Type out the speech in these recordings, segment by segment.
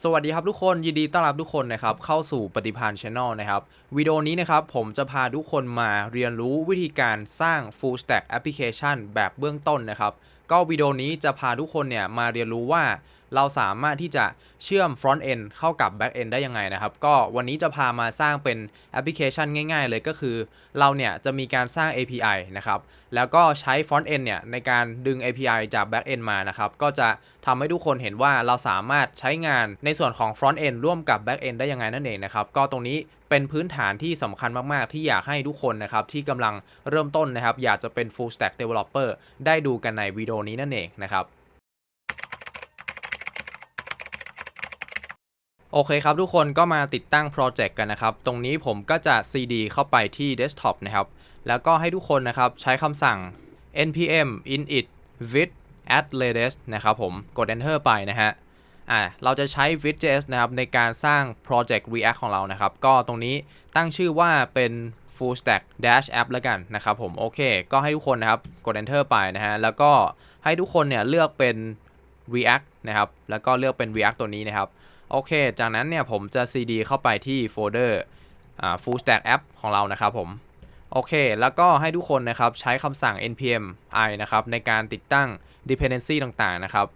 สวัสดีครับทุกคนยินดีต้อนรับทุกคนนะครับเข้าสู่ปฏิพันธ์ช n น e l นะครับวิดีโอนี้นะครับผมจะพาทุกคนมาเรียนรู้วิธีการสร้าง full stack application แบบเบื้องต้นนะครับ ก็วิดีโอนี้จะพาทุกคนเนี่ยมาเรียนรู้ว่า เราสามารถที่จะเชื่อม front end เข้ากับ back end ได้ยังไงนะครับ ก็วันนี้จะพามาสร้างเป็นแอปพลิเคชันง่าย ๆ เลยก็คือ เราเนี่ยจะมีการสร้าง API นะครับ แล้วก็ใช้ front end เนี่ยในการดึง API จาก back end มานะครับ ก็จะทำให้ทุกคนเห็นว่าเราสามารถใช้งานในส่วนของ front end ร่วมกับ back end ได้ยังไงนั่นเองนะครับ ก็ตรงนี้เป็นพื้นฐานที่สำคัญมากๆ ที่อยากให้ทุกคนนะครับที่กำลังเริ่มต้นนะครับ อยากจะเป็น full stack developer ได้ดูกันในวิดีโอนี้นั่นเองนะครับ โอเคครับทุกคนก็มาติดตั้งโปรเจกต์กันนะครับ ตรงนี้ผมก็จะ cd เข้าไปที่ desktop นะครับ แล้วก็ให้ทุกคนนะครับใช้คำสั่ง npm init with add latest นะครับผมกด enter ไปนะฮะอ่าเราจะใช้ with.js นะครับในการสร้าง project react ของเรานะครับ ก็ตรงนี้ตั้งชื่อว่าเป็น full stack dash app แล้วกันนะครับผมโอเค ก็ให้ทุกคนนะครับกด enter ไปนะฮะแล้วก็ให้ทุกคนเนี่ยเลือกเป็น react นะครับแล้วก็เลือกเป็น react ตัวนี้นะครับ โอเค จากนั้นเนี่ยผมจะ cd เข้าไปที่โฟลเดอร์ full stack app ของเรานะครับผมโอเค แล้วก็ให้ทุกคนนะครับใช้คำสั่ง npm i นะครับในการติดตั้ง dependency ต่างๆนะครับ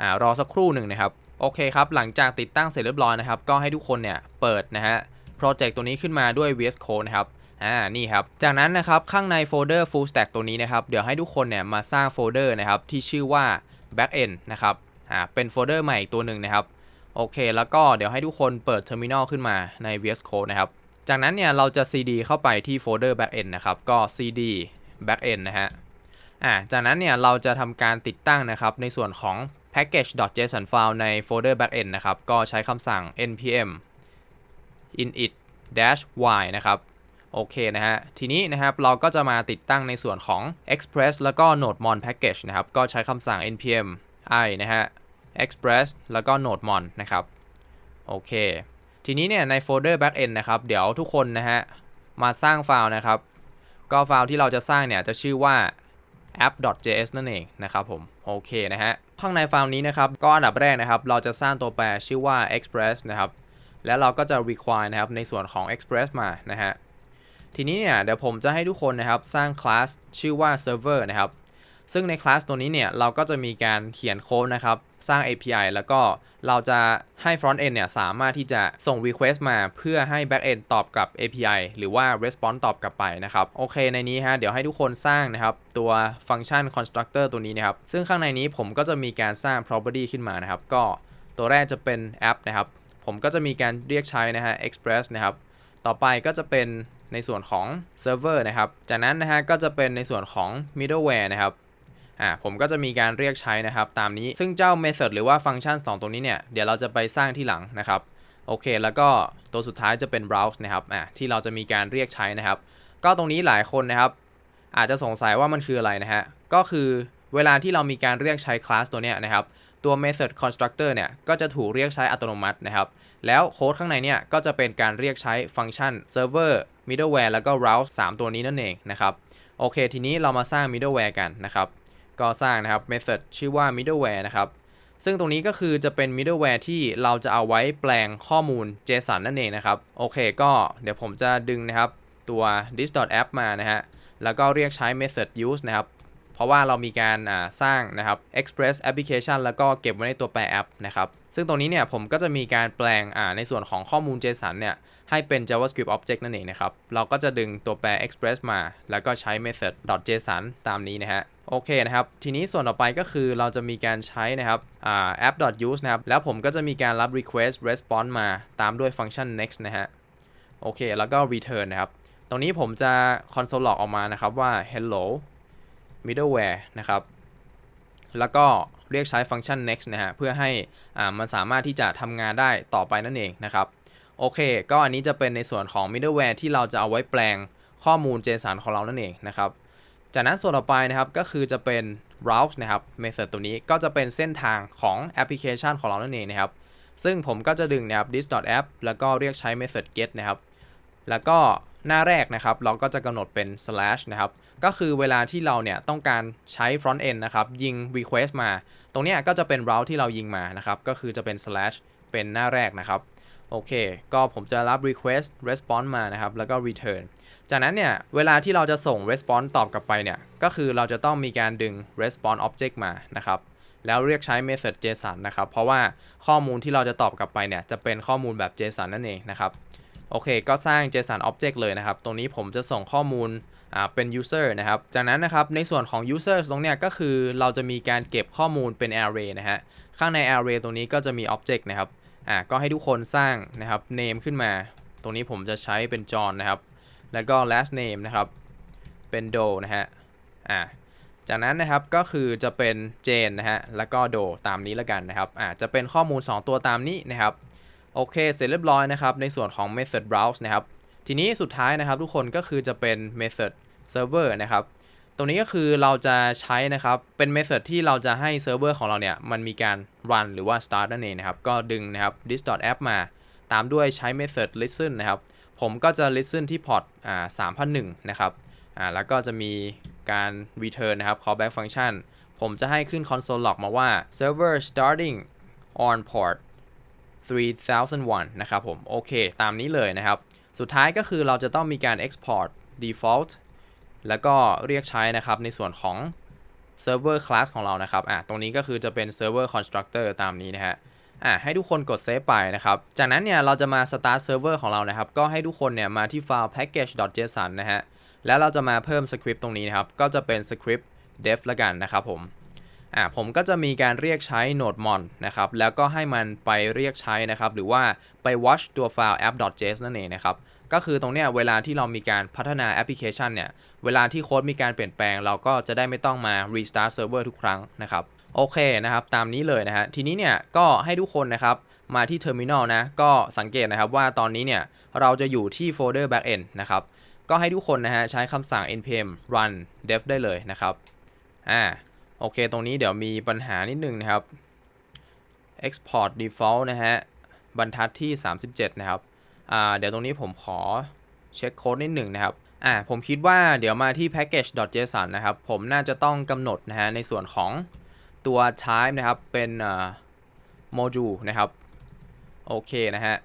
อ่ารอสักครู่หนึ่งนะครับ โอเคครับ หลังจากติดตั้งเสร็จเรียบร้อยนะครับ ก็ให้ทุกคนเนี่ยเปิดนะฮะโปรเจกต์ตัวนี้ขึ้นมาด้วย VS Code นะครับ อ่า นี่ครับ จากนั้นนะครับข้างในโฟลเดอร์ full stack ตัวนี้นะครับ เดี๋ยวให้ทุกคนเนี่ยมาสร้างโฟลเดอร์นะครับที่ชื่อว่า backend นะครับ อ่า เป็นโฟลเดอร์ใหม่อีกตัวหนึ่งนะครับ โอเค แล้วก็เดี๋ยวให้ทุกคนเปิด terminal ขึ้นมาใน VS Code นะครับ จากนั้นเนี่ยเราจะ cd เข้าไปที่โฟลเดอร์ backend นะครับ ก็ cd backend นะฮะ อ่า จากนั้นเนี่ยเราจะทำการติดตั้งนะครับในส่วนของ package.json file ในโฟลเดอร์ backend นะครับ ก็ใช้คำสั่ง npm init dash y นะครับ โอเคนะฮะ ทีนี้นะครับเราก็จะมาติดตั้งในส่วนของ express แล้วก็ nodemon package นะครับ ก็ใช้คำสั่ง npm i นะฮะ express แล้วก็ nodemon นะครับ โอเค ทีนี้เนี่ยในโฟลเดอร์ backend นะครับ เดี๋ยวทุกคนนะฮะ มาสร้างไฟล์นะครับ ก็ไฟล์ที่เราจะสร้างเนี่ย จะชื่อว่า app.js นั่นเองนะครับผม โอเคนะฮะ ข้างในไฟล์นี้นะครับ ก็อันดับแรกนะครับ เราจะสร้างตัวแปรชื่อว่า express นะครับ แล้วเราก็จะ require นะครับ ในส่วนของ express มานะฮะ ทีนี้เนี่ย เดี๋ยวผมจะให้ทุกคนนะครับ สร้างคลาสชื่อว่า server นะครับซึ่งในคลาสตัวนี้เนี่ยเราก็จะมีการเขียนโค้ดนะครับ สร้าง API แล้วก็เราจะให้ front end เนี่ยสามารถที่จะส่ง request มาเพื่อให้ back end ตอบกลับ API หรือว่า response ตอบกลับไปนะครับ โอเคในนี้ฮะ เดี๋ยวให้ทุกคนสร้างนะครับ ตัวฟังก์ชัน constructor ตัวนี้นะครับ ซึ่งข้างในนี้ผมก็จะมีการสร้าง property ขึ้นมานะครับ ก็ตัวแรกจะเป็น app นะครับ ผมก็จะมีการเรียกใช้นะฮะ express นะครับ ต่อไปก็จะเป็นในส่วนของ server นะครับ จากนั้นนะฮะก็จะเป็นในส่วนของ middleware นะครับ อ่าผมก็จะมีการเรียกใช้นะครับตามนี้ซึ่งเจ้า method หรือว่าฟังก์ชัน 2 ตรงนี้เนี่ยเดี๋ยวเราจะไปสร้างที่หลังนะครับโอเค แล้วก็ตัวสุดท้ายจะเป็น browse นะครับอ่าที่เราจะมีการเรียกใช้นะครับ ก็ตรงนี้หลายคนนะครับ อาจจะสงสัยว่ามันคืออะไรนะฮะก็คือเวลาที่เรามีการเรียกใช้คลาสตัวเนี้ยนะครับตัว method constructor เนี่ยก็จะถูกเรียกใช้อัตโนมัตินะครับ แล้วโค้ดข้างในเนี่ยก็จะเป็นการเรียกใช้ฟังก์ชัน server middleware แล้วก็ route 3 ตัวนี้นั่นเองนะครับ โอเค ทีนี้เรามาสร้าง middleware กันนะครับ ก็สร้างนะครับ method ชื่อว่า middleware นะครับ ซึ่งตรงนี้ก็คือจะเป็น middleware ที่เราจะเอาไว้แปลงข้อมูล JSON นั่นเองนะครับ โอเคก็เดี๋ยวผมจะดึงนะครับตัว this.app มานะฮะ แล้วก็เรียกใช้ method use นะครับ เพราะว่าเรามีการสร้างนะครับ express application แล้วก็เก็บไว้ในตัวแปร app นะครับซึ่งตรงนี้เนี่ยผมก็จะมีการแปลงในส่วนของข้อมูล JSON เนี่ยให้เป็น JavaScript object นั่นเองนะครับ เราก็จะดึงตัวแปร express มา แล้วก็ใช้ method .json ตามนี้นะฮะ โอเคนะครับ ทีนี้ส่วนต่อไปก็คือเราจะมีการใช้นะครับอ่า app.use นะครับ แล้วผมก็จะมีการรับ request response มาตามด้วยฟังก์ชัน next นะฮะ โอเค แล้วก็ return นะครับ ตรงนี้ผมจะ console log ออกมานะครับว่า hello middleware นะครับ แล้วก็เรียกใช้ฟังก์ชัน next นะฮะ เพื่อให้อ่ามันสามารถที่จะทำงานได้ต่อไปนั่นเองนะครับ โอเค ก็อันนี้จะเป็นในส่วนของ middleware ที่เราจะเอาไว้แปลงข้อมูล JSON ของเรานั่นเองนะครับ จากนั้นส่วนต่อไปนะครับก็คือจะเป็น route นะครับ method ตัวนี้ก็จะเป็นเส้นทางของแอปพลิเคชันของเรานั่นเองนะครับ ซึ่งผมก็จะดึงนะครับ this.app แล้วก็เรียกใช้ method get นะครับ แล้วก็ หน้าแรกนะครับ เราก็จะกำหนดเป็น slash นะครับ ก็คือเวลาที่เราเนี่ยต้องการใช้ front end นะครับ ยิง request มา ตรงนี้ก็จะเป็น route ที่เรายิงมานะครับ ก็คือจะเป็น slash เป็นหน้าแรกนะครับ โอเค ก็ผมจะรับ request response มานะครับ แล้วก็ return จากนั้นเนี่ย เวลาที่เราจะส่ง response ตอบกลับไปเนี่ย ก็คือเราจะต้องมีการดึง response object มานะครับแล้วเรียกใช้ method JSON นะครับ เพราะว่าข้อมูลที่เราจะตอบกลับไปเนี่ย จะเป็นข้อมูลแบบ JSON นั่นเองนะครับ โอเค ก็สร้าง JSON object เลยนะครับ ตรงนี้ผมจะส่งข้อมูลเป็น user นะครับ จากนั้นนะครับ ในส่วนของ user ตรงเนี้ยก็คือเราจะมีการเก็บข้อมูลเป็น array นะฮะ ข้างใน array ตรงนี้ก็จะมี object นะครับ อ่า ก็ให้ทุกคนสร้างนะครับ name ขึ้นมา ตรงนี้ผมจะใช้เป็น John นะครับ แล้วก็ last name นะครับ เป็น Doe นะฮะ อ่า จากนั้นนะครับ ก็คือจะเป็น Jane นะฮะ แล้วก็ Doe ตามนี้แล้วกันนะครับ อ่า จะเป็นข้อมูล 2 ตัวตามนี้นะครับ โอเค เสร็จเรียบร้อยนะครับ ในส่วนของ method browse นะครับ ทีนี้สุดท้ายนะครับทุกคนก็คือจะเป็น method server นะครับ ตรงนี้ก็คือเราจะใช้นะครับ เป็น method ที่เราจะให้เซิร์ฟเวอร์ของเราเนี่ย มันมีการ run หรือว่า start นั่นเองนะครับ ก็ดึงนะครับ this.app มา ตามด้วยใช้ method listen นะครับ ผมก็จะ listen ที่ port อ่า3001 นะครับ อ่า แล้วก็จะมีการ return นะครับ callback function ผมจะให้ขึ้น console log มาว่า server starting on port 3001 นะครับผม โอเค ตามนี้เลยนะครับ สุดท้ายก็คือเราจะต้องมีการ export default แล้วก็เรียกใช้นะครับในส่วนของ server class ของเรานะครับ อะ ตรงนี้ก็คือจะเป็น server constructor ตามนี้นะฮะ อะ ให้ทุกคนกด save ไปนะครับ จากนั้นเนี่ยเราจะมา start server ของเรานะครับ ก็ให้ทุกคนเนี่ยมาที่ไฟล์ package.json นะฮะ แล้วเราจะมาเพิ่มสคริปต์ตรงนี้นะครับ ก็จะเป็นสคริปต์ def ละกันนะครับผม อ่าผมก็จะมีการเรียกใช้ nodemon นะครับแล้วก็ให้มันไปเรียกใช้นะครับหรือว่าไป watch ตัวไฟล์ app.js นั่นเองนะครับก็คือตรงเนี้ยเวลาที่เรามีการพัฒนาแอปพลิเคชันเนี่ยเวลาที่โค้ดมีการเปลี่ยนแปลง เราก็จะได้ไม่ต้องมา restart server ทุกครั้งนะครับโอเคนะครับตามนี้เลยนะฮะทีนี้เนี่ยก็ให้ทุกคนนะครับมาที่ terminal นะก็สังเกตนะครับว่าตอนนี้เนี่ยเราจะอยู่ที่โฟลเดอร์ backend นะครับก็ให้ทุกคนนะฮะใช้คำสั่ง npm run dev ได้เลยนะครับอ่า โอเค ตรงนี้เดี๋ยวมีปัญหานิดนึงนะครับ export default นะฮะ บรรทัดที่ 37 นะครับ อ่า เดี๋ยวตรงนี้ผมขอเช็คโค้ดนิดหนึ่งนะครับ อ่า ผมคิดว่าเดี๋ยวมาที่ package.json นะครับ ผมน่าจะต้องกำหนดนะฮะในส่วนของตัว type นะครับ เป็นอ่า module นะครับ โอเคนะฮะ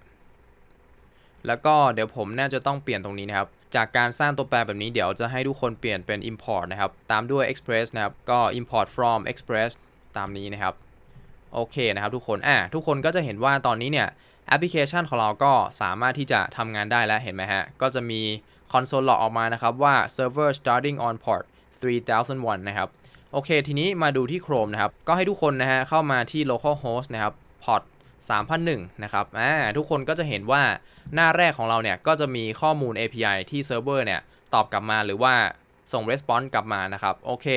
แล้วก็เดี๋ยวผมน่าจะต้องเปลี่ยนตรงนี้นะครับ จากการสร้างตัวแปรแบบนี้เดี๋ยวจะให้ทุกคนเปลี่ยนเป็น import นะครับ ตามด้วย express นะครับ ก็ import from express ตามนี้นะครับ โอเคนะครับทุกคน อ่า ทุกคนก็จะเห็นว่าตอนนี้เนี่ยแอปพลิเคชันของเราก็สามารถที่จะทำงานได้แล้วเห็นไหมฮะ ก็จะมี console log ออกมานะครับว่า server starting on port 3001 นะครับ โอเค ทีนี้มาดูที่ Chrome นะครับ ก็ให้ทุกคนนะฮะเข้ามาที่ localhost นะครับ port 3001นะครับอ่าทุกคนก็จะเห็นว่าหน้าแรกของเราเนี่ยก็จะมีข้อมูล API ที่เซิร์ฟเวอร์เนี่ยตอบกลับมาหรือว่าส่ง response กลับมานะครับโอเค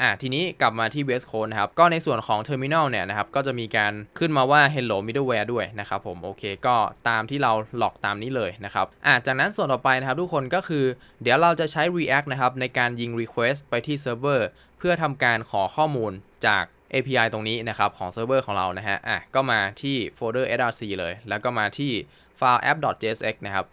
อ่าทีนี้กลับมาที่ VS Code นะครับ ก็ในส่วนของ Terminal เนี่ยนะครับ ก็จะมีการขึ้นมาว่า Hello Middleware ด้วยนะครับผม โอเค ก็ตามที่เราหลอกตามนี้เลยนะครับอ่าจากนั้นส่วนต่อไปนะครับทุกคนก็คือ เดี๋ยวเราจะใช้ React นะครับ ในการยิง Request ไปที่เซิร์ฟเวอร์เพื่อทำการขอข้อมูลจาก API ตรงนี้นะครับของเซิร์ฟเวอร์ของเรานะฮะอะก็มาที่โฟลเดอร์ src เลย แล้วก็มาที่ไฟล์ app.jsx นะครับ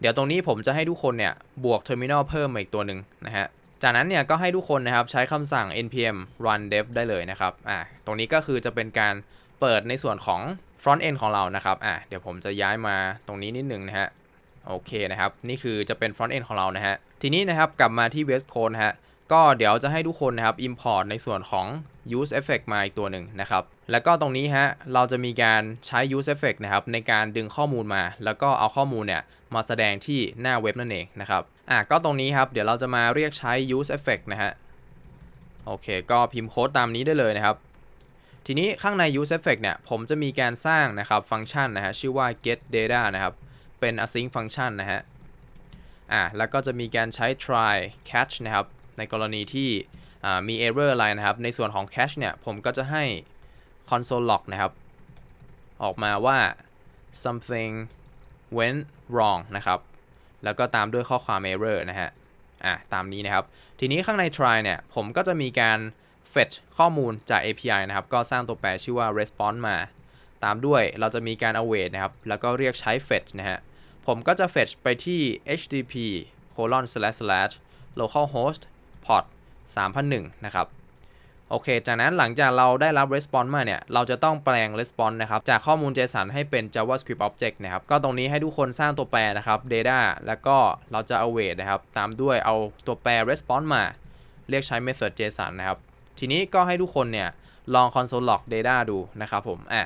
เดี๋ยวตรงนี้ผมจะให้ทุกคนเนี่ยบวก terminal เพิ่มมาอีกตัวหนึ่งนะฮะจากนั้นเนี่ยก็ให้ทุกคนนะครับใช้คำสั่ง npm run dev ได้เลยนะครับอะตรงนี้ก็คือจะเป็นการเปิดในส่วนของ front end ของเรานะครับอะเดี๋ยวผมจะย้ายมาตรงนี้นิดหนึ่งนะฮะโอเคนะครับ นี่คือจะเป็น front end ของเรานะฮะ ทีนี้นะครับกลับมาที่ west code นะฮะ ก็เดี๋ยวจะให้ทุกคนนะครับ import ในส่วนของ use effect มาอีกตัวหนึ่งนะครับ แล้วก็ตรงนี้ฮะ เราจะมีการใช้ use effect นะครับ ในการดึงข้อมูลมา แล้วก็เอาข้อมูลเนี่ยมาแสดงที่หน้าเว็บนั่นเองนะครับอะก็ตรงนี้ครับ เดี๋ยวเราจะมาเรียกใช้ use effect นะฮะ โอเค ก็พิมพ์โค้ดตามนี้ได้เลยนะครับ ทีนี้ข้างใน use effect เนี่ย ผมจะมีการสร้างนะครับฟังก์ชันนะฮะ ชื่อว่า get data นะครับ เป็น async function นะฮะ อะแล้วก็จะมีการใช้ try catch นะครับ ในกรณีที่มี error อะไรนะครับ ในส่วนของ cache เนี่ย ผมก็จะให้ console log นะครับ ออกมาว่า something went wrong นะครับ แล้วก็ตามด้วยข้อความ error นะฮะ อะ ตามนี้นะครับ ทีนี้ข้างใน try เนี่ย ผมก็จะมีการ fetch ข้อมูลจาก API นะครับ ก็สร้างตัวแปรชื่อว่า response มา ตามด้วยเราจะมีการ await นะครับ แล้วก็เรียกใช้ fetch นะฮะ ผมก็จะ fetch ไปที่ http colon slash slash localhost port 3001นะครับโอเค จากนั้นหลังจากเราได้รับ response มาเนี่ย เราจะต้องแปลง response นะครับ จากข้อมูล JSON ให้เป็น JavaScript object นะครับ ก็ตรงนี้ให้ทุกคนสร้างตัวแปรนะครับ data แล้วก็เราจะ await นะครับ ตามด้วยเอาตัวแปร response มา เรียกใช้ method JSON นะครับ ทีนี้ก็ให้ทุกคนเนี่ย ลอง console log data ดูนะครับผม อะ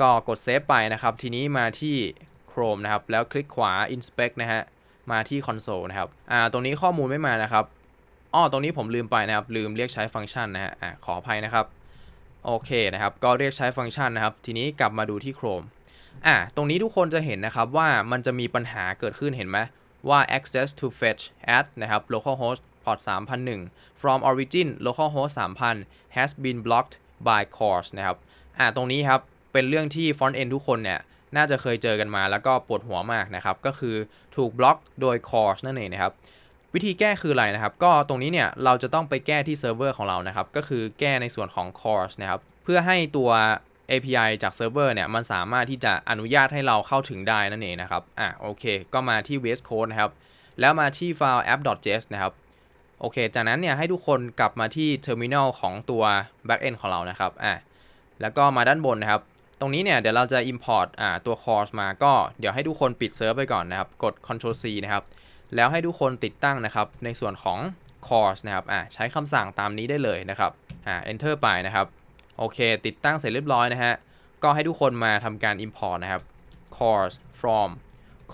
ก็กด save ไปนะครับ ทีนี้มาที่ Chrome นะครับ แล้วคลิกขวา inspect นะฮะ มาที่ console นะครับ อ่า ตรงนี้ข้อมูลไม่มานะครับ อ้อตรงนี้ผมลืมไปนะครับ ลืมเรียกใช้ฟังก์ชันนะฮะขออภัยนะครับ โอเคนะครับ ก็เรียกใช้ฟังก์ชันนะครับ ทีนี้กลับมาดูที่ Chrome อะตรงนี้ทุกคนจะเห็นนะครับว่ามันจะมีปัญหาเกิดขึ้นเห็นไหมว่า access to fetch at นะครับ localhost port 3001 from origin localhost 3000 has been blocked by CORS นะครับ อะตรงนี้ครับ เป็นเรื่องที่ front end ทุกคนเนี่ย น่าจะเคยเจอกันมาแล้วก็ปวดหัวมากนะครับ ก็คือถูกบล็อกโดย CORS นั่นเองนะครับ วิธีแก้คืออะไรนะครับ ก็ตรงนี้เนี่ยเราจะต้องไปแก้ที่เซิร์ฟเวอร์ของเรานะครับ ก็คือแก้ในส่วนของ CORS นะครับ เพื่อให้ตัว API จากเซิร์ฟเวอร์เนี่ยมันสามารถที่จะอนุญาตให้เราเข้าถึงได้นั่นเองนะครับ อะโอเค ก็มาที่ VS Code นะครับ แล้วมาที่ไฟล์ app.js นะครับ โอเค จากนั้นเนี่ยให้ทุกคนกลับมาที่ terminal ของตัว backend ของเรานะครับ อะแล้วก็มาด้านบนนะครับ ตรงนี้เนี่ยเดี๋ยวเราจะ import อ่าตัว CORS มาก็เดี๋ยวให้ทุกคนปิดเซิร์ฟไปก่อนนะครับ กด Ctrl C นะครับ แล้วให้ทุกคนติดตั้งนะครับ ในส่วนของ course นะครับอ่าใช้คำสั่งตามนี้ได้เลยนะครับอ่า enter ไปนะครับ โอเค ติดตั้งเสร็จเรียบร้อยนะฮะ ก็ให้ทุกคนมาทำการ import นะครับ course from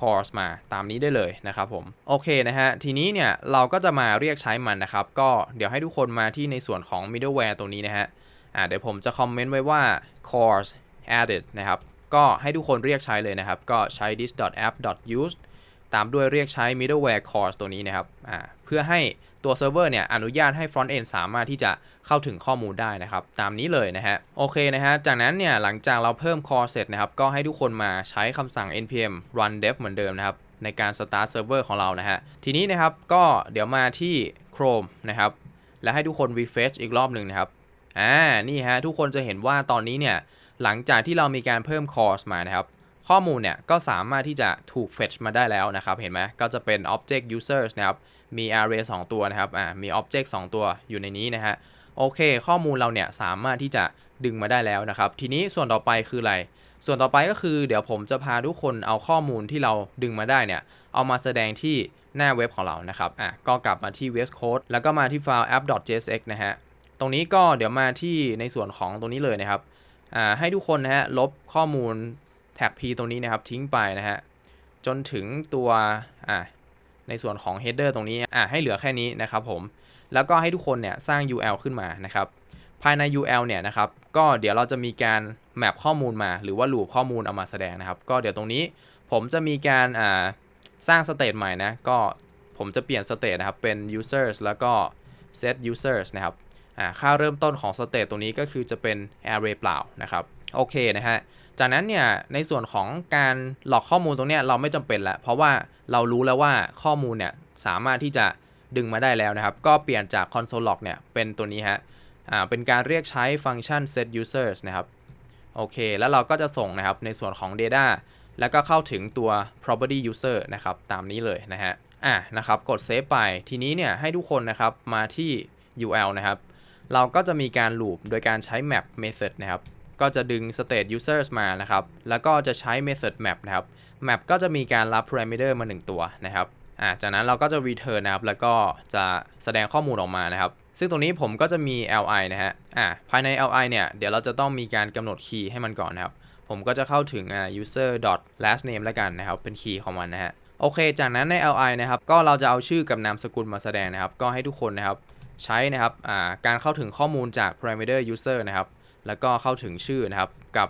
course มาตามนี้ได้เลยนะครับผม โอเคนะฮะ ทีนี้เนี่ยเราก็จะมาเรียกใช้มันนะครับ ก็เดี๋ยวให้ทุกคนมาที่ในส่วนของ middleware ตรงนี้นะฮะอ่าเดี๋ยวผมจะคอมเมนต์ไว้ว่า course added นะครับ ก็ให้ทุกคนเรียกใช้เลยนะครับ ก็ใช้ this.app.use ตามด้วยเรียกใช้ middleware course ตัวนี้นะครับเพื่อให้ตัวเซิร์ฟเวอร์เนี่ยอนุญาตให้ front end สามารถที่จะเข้าถึงข้อมูลได้นะครับ ตามนี้เลยนะฮะ โอเคนะฮะ จากนั้นเนี่ยหลังจากเราเพิ่ม core เสร็จนะครับ ก็ให้ทุกคนมาใช้คำสั่ง npm run dev เหมือนเดิมนะครับ ในการ start server ของเรานะฮะ ทีนี้นะครับก็เดี๋ยวมาที่ chrome นะครับ และให้ทุกคน refresh อีกรอบหนึ่งนะครับ อ่า นี่ฮะ ทุกคนจะเห็นว่าตอนนี้เนี่ยหลังจากที่เรามีการเพิ่ม course มานะครับ ข้อมูลเนี่ยก็สามารถที่จะถูก fetch มาได้แล้วนะครับ เห็นไหมก็จะเป็น object users นะครับ มี array 2 ตัวนะครับอ่ามี object 2 ตัวอยู่ในนี้นะฮะโอเค ข้อมูลเราเนี่ยสามารถที่จะดึงมาได้แล้วนะครับ ทีนี้ส่วนต่อไปคืออะไร ส่วนต่อไปก็คือเดี๋ยวผมจะพาทุกคนเอาข้อมูลที่เราดึงมาได้เนี่ย เอามาแสดงที่หน้าเว็บของเรานะครับอะก็กลับมาที่ VS Code แล้วก็มาที่ไฟล์ app.jsx นะฮะตรงนี้ก็เดี๋ยวมาที่ในส่วนของตรงนี้เลยนะครับอ่าให้ทุกคนนะฮะลบข้อมูล แท็ก p ตรงนี้นะครับทิ้งไปนะฮะจนถึงตัวอ่าในส่วนของ header ตรงนี้อ่าให้เหลือแค่นี้นะครับผม แล้วก็ให้ทุกคนเนี่ยสร้าง UL ขึ้นมานะครับภายใน UL เนี่ยนะครับก็เดี๋ยวเราจะมีการแมปข้อมูลมา หรือว่าลูปข้อมูลเอามาแสดงนะครับ ก็เดี๋ยวตรงนี้ผมจะมีการอ่าสร้างสเต e ใหม่นะก็ผมจะเปลี่ยนสเต e นะครับเป็น users แล้วก็ set users นะครับค่าเริ่มต้นของสเต e ตรงนี้ก็คือจะเป็น array เปล่านะครับ โอเคนะฮะ จากนั้นเนี่ยในส่วนของการหลอกข้อมูลตรงนี้เราไม่จำเป็นละเพราะว่าเรารู้แล้วว่าข้อมูลเนี่ยสามารถที่จะดึงมาได้แล้วนะครับ ก็เปลี่ยนจาก console log เนี่ยเป็นตัวนี้ฮะอ่าเป็นการเรียกใช้ฟังก์ชัน set users นะครับโอเค แล้วเราก็จะส่งนะครับในส่วนของ data แล้วก็เข้าถึงตัว property user นะครับ ตามนี้เลยนะฮะอะนะครับกด save ไปทีนี้เนี่ยให้ทุกคนนะครับมาที่ UL นะครับ เราก็จะมีการ loop โดยการใช้ map method นะครับ ก็จะดึง state users มานะครับ แล้วก็จะใช้ method map นะครับ map ก็จะมีการรับ parameter มา 1 ตัวนะครับอ่าจากนั้นเราก็จะ return นะครับ แล้วก็จะแสดงข้อมูลออกมานะครับ ซึ่งตรงนี้ผมก็จะมี li นะฮะอ่าภายใน li เนี่ย เดี๋ยวเราจะต้องมีการกำหนดคีย์ให้มันก่อนนะครับ ผมก็จะเข้าถึง user dot last name แล้วกันนะครับ เป็นคีย์ของมันนะฮะ โอเค จากนั้นใน li นะครับ ก็เราจะเอาชื่อกับนามสกุลมาแสดงนะครับ ก็ให้ทุกคนนะครับ ใช้นะครับ อ่า การเข้าถึงข้อมูลจาก parameter user นะครับ แล้วก็เข้าถึงชื่อนะครับ กับ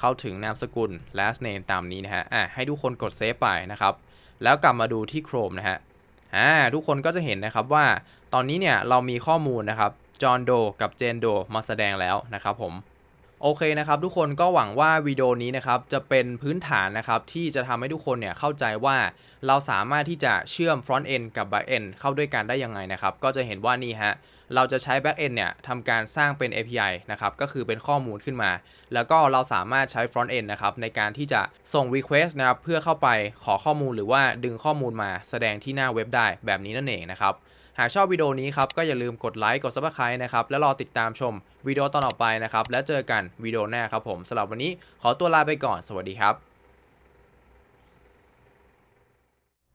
เข้าถึงนามสกุล last name ตามนี้นะฮะอ่าให้ทุกคนกดเซฟไปนะครับ แล้วกลับมาดูที่ Chrome นะฮะอ่าทุกคนก็จะเห็นนะครับว่าตอนนี้เนี่ยเรามีข้อมูลนะครับจอห์นโดกับเจนโดมาแสดงแล้วนะครับผม โอเคนะครับทุกคนก็หวังว่าวิดีโอนี้นะครับจะเป็นพื้นฐานนะครับที่จะทำให้ทุกคนเนี่ยเข้าใจว่าเราสามารถที่จะเชื่อม front end กับ back end เข้าด้วยกันได้ยังไงนะครับก็จะเห็นว่านี่ฮะเราจะใช้ back end เนี่ยทำการสร้างเป็น API นะครับก็คือเป็นข้อมูลขึ้นมา แล้วก็เราสามารถใช้ front end นะครับในการที่จะส่ง request นะครับเพื่อเข้าไปขอข้อมูลหรือว่าดึงข้อมูลมาแสดงที่หน้าเว็บได้แบบนี้นั่นเองนะครับ หากชอบวิดีโอนี้ครับก็อย่าลืมกดไลค์กดซับสไครต์นะครับแล้วรอติดตามชมวิดีโอตอนต่อไปนะครับแล้วเจอกันวิดีโอหน้าครับผมสำหรับวันนี้ขอตัวลาไปก่อนสวัสดีครับ